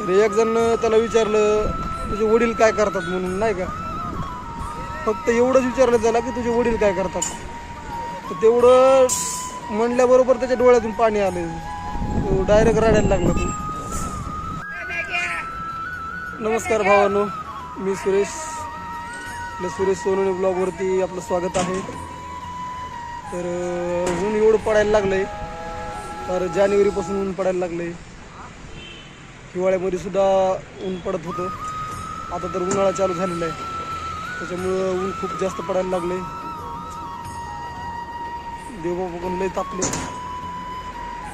तर एक जण त्याला विचारलं तुझे वडील काय करतात म्हणून नाही का? फक्त एवढंच विचारलं त्याला की तुझे वडील काय करतात? तर तेवढं म्हणल्याबरोबर त्याच्या डोळ्यातून पाणी आलं. तो डायरेक्ट रडायला लागला तू. नमस्कार भावानो मी सुरेश. आपल्या सुरेश सोनवणे ब्लॉगवरती आपलं स्वागत आहे. तर ऊन एवढं पडायला लागलंय. तर जानेवारीपासून ऊन पडायला लागलंय. हिवाळ्यामध्ये सुद्धा ऊन पडत होतं. आता तर उन्हाळा चालू झालेला आहे. त्याच्यामुळं ऊन खूप जास्त पडायला लागले देवबाबा पण लय तापले.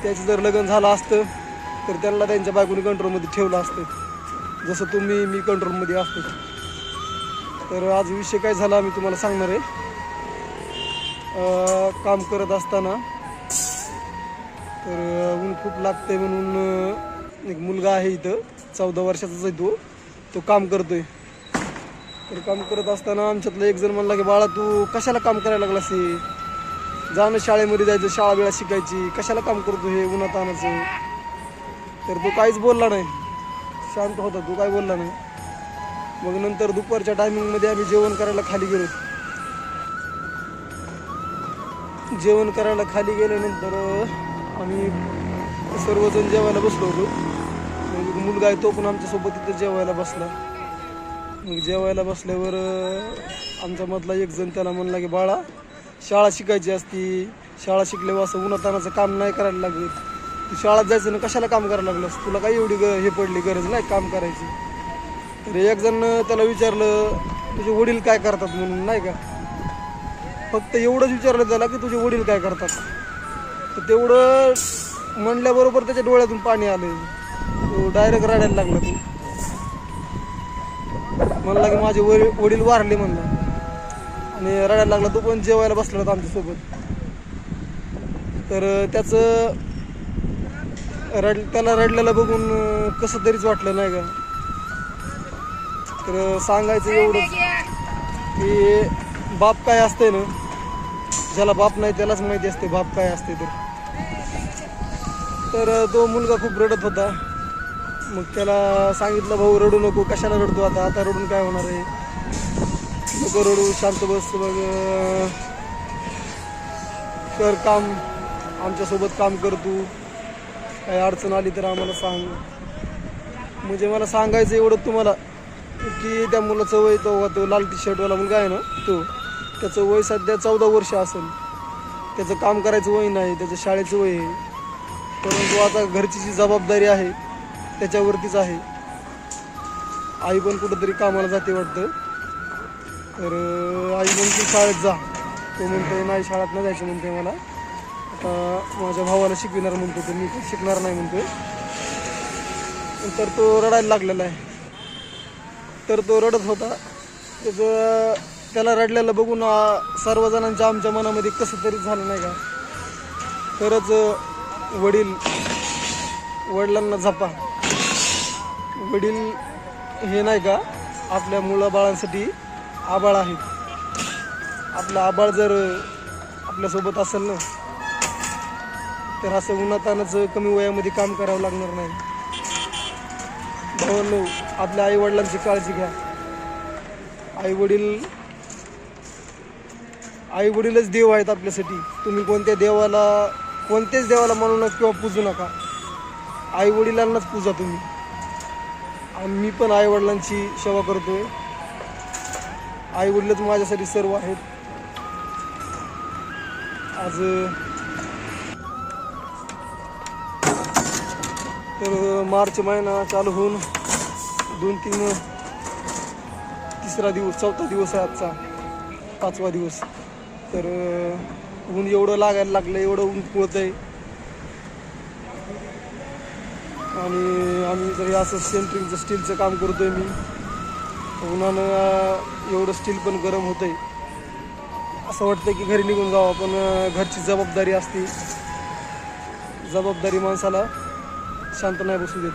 त्याचं जर लग्न झालं असतं तर त्यांना त्यांच्या बायकोने कंट्रोलमध्ये ठेवलं असतं. जसं तुम्ही मी कंट्रोलमध्ये असतो. तर आज विषय काय झाला मी तुम्हाला सांगणार आहे. काम करत असताना तर ऊन खूप लागते म्हणून एक मुलगा आहे इथं चौदा वर्षाचाच आहे तो. तो काम करतोय. तर काम करत असताना आमच्यातलं एक जण म्हणला की बाळा तू कशाला काम करायला लागलास हे? जाणं शाळेमध्ये जायचं शाळा वेळा शिकायची. कशाला काम करतो हे उन्हात आणायचं? तर तो काहीच बोलला नाही. शांत होता तो काय बोलला नाही. मग नंतर दुपारच्या टायमिंगमध्ये आम्ही जेवण करायला खाली गेलो. जेवण करायला खाली गेल्यानंतर आम्ही सर्वजण जेवायला बसलो होतो. मग मुलगा आहे तो पण आमच्यासोबत तिथं जेवायला बसला. मग जेवायला बसल्यावर आमचा आमच्या मधला एक जण त्याला म्हणला की बाळा शाळा शिकायची असती. शाळा शिकल्यावर असं उन्हातानाचं काम नाही करायला लागत तू शाळेत जायचं ना कशाला काम करायला लागलंस? तुला काही एवढी ग हे पडली गरज नाही काम करायची. तर एक जण त्याला विचारलं तुझे वडील काय करतात म्हणून नाही का? फक्त एवढंच विचारलं त्याला की तुझे वडील काय करतात? तर तेवढं म्हणल्याबरोबर त्याच्या डोळ्यातून पाणी आलं तो डायरेक्ट रडायला लागला तू म्हणला की माझे वडील वडील वारले म्हणला. आणि रडायला लागला तो पण जेवायला बसला होता आमच्यासोबत. तर त्याचं रड त्याला रडलेलं बघून कसं तरीच वाटलं नाही का? तर सांगायचं एवढंच की बाप काय असते ना ज्याला बाप नाही त्यालाच माहिती असते बाप काय असते तर. तो मुलगा खूप रडत होता. मग त्याला सांगितलं भाऊ रडू नको कशाला रडतो आता? आता रडून काय होणार आहे? नको रडू शांत बस मग कर काम. आमच्यासोबत काम कर तू. काही अडचण आली तर आम्हाला सांग. म्हणजे मला सांगायचं एवढं तुम्हाला की त्या मुलाचं वय तो तो लाल टी शर्टवाला मुलगा आहे ना तो. त्याचं वय सध्या चौदा वर्ष असेल. त्याचं काम करायचं वय नाही त्याचं शाळेचं वय आहे. परंतु आता घरची जी जबाबदारी आहे त्याच्यावरतीच आहे. आई पण कुठंतरी कामाला जाते वाटतं. तर आई म्हणते शाळेत जा. तो म्हणतो नाही शाळेत न जायचं म्हणते मला. आता माझ्या भावाला शिकविणार म्हणतो तर मी शिकणार नाही म्हणतो तर तो रडायला लागलेला आहे. तर तो रडत होता. त्याचं त्याला रडलेलं बघून सर्वजणांच्या आमच्या मनामध्ये कसं तरी झालं नाही का? तरच वडील वडिलांना झपा. वडील हे नाही का आपल्या मुलाबाळांसाठी आबाळ आहेत. आपलं आबाळ जर आपल्यासोबत असेल ना तर असं उन्हातानाचं कमी वयामध्ये काम करावं लागणार नाही. भावांनो आपल्या आई वडिलांची काळजी घ्या. आई वडील आई वडीलच देव आहेत आपल्यासाठी. तुम्ही कोणत्या देवाला कोणत्याच देवाला म्हणूनच नका किंवा पूजू नका. आई वडिलांनाच पूजा तुम्ही. आणि मी पण आईवडिलांची सेवा करतोय. आई वडीलच माझ्यासाठी सर्व आहेत. आज तर मार्च महिना चालू होऊन दोन तीन तिसरा दिवस चौथा दिवस आहे आजचा. पाचवा दिवस. तर ऊन एवढं लागायला लागलं एवढं ऊन पोळत आहे आणि आम्ही जरी असं सेंट्रिंगचं स्टीलचं काम करतोय मी उन्हानं एवढं स्टील पण गरम होतंय. असं वाटतं की घरी निघून जावं पण घरची जबाबदारी असते. जबाबदारी माणसाला शांत नाही बसू देत.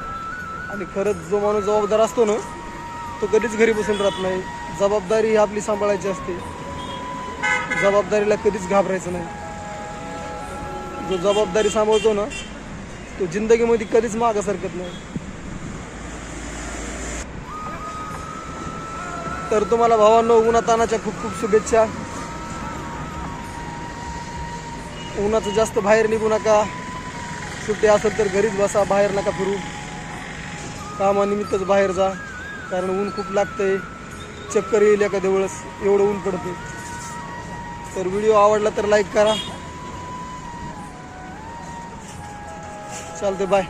आणि खरंच जो माणूस जबाबदार असतो ना तो कधीच घरी बसून राहत नाही. जबाबदारी ही आपली सांभाळायची असते. जबाबदारीला कधीच घाबरायचं नाही. जो जबाबदारी सांभाळतो ना तो जिंदगीमध्ये कधीच मागं सरकत नाही. तर तुम्हाला भावांनो उन्हातानाच्या खूप खूप शुभेच्छा. उन्हाचं जास्त बाहेर निघू नका. सुट्टी असेल तर घरीच बसा बाहेर नका फिरू. कामानिमित्तच बाहेर जा कारण ऊन खूप लागतंय. चक्कर येईल एखाद्या वेळेस एवढं ऊन पडते तर व्हिडिओ आवडला तर लाईक करा. চলতে বাই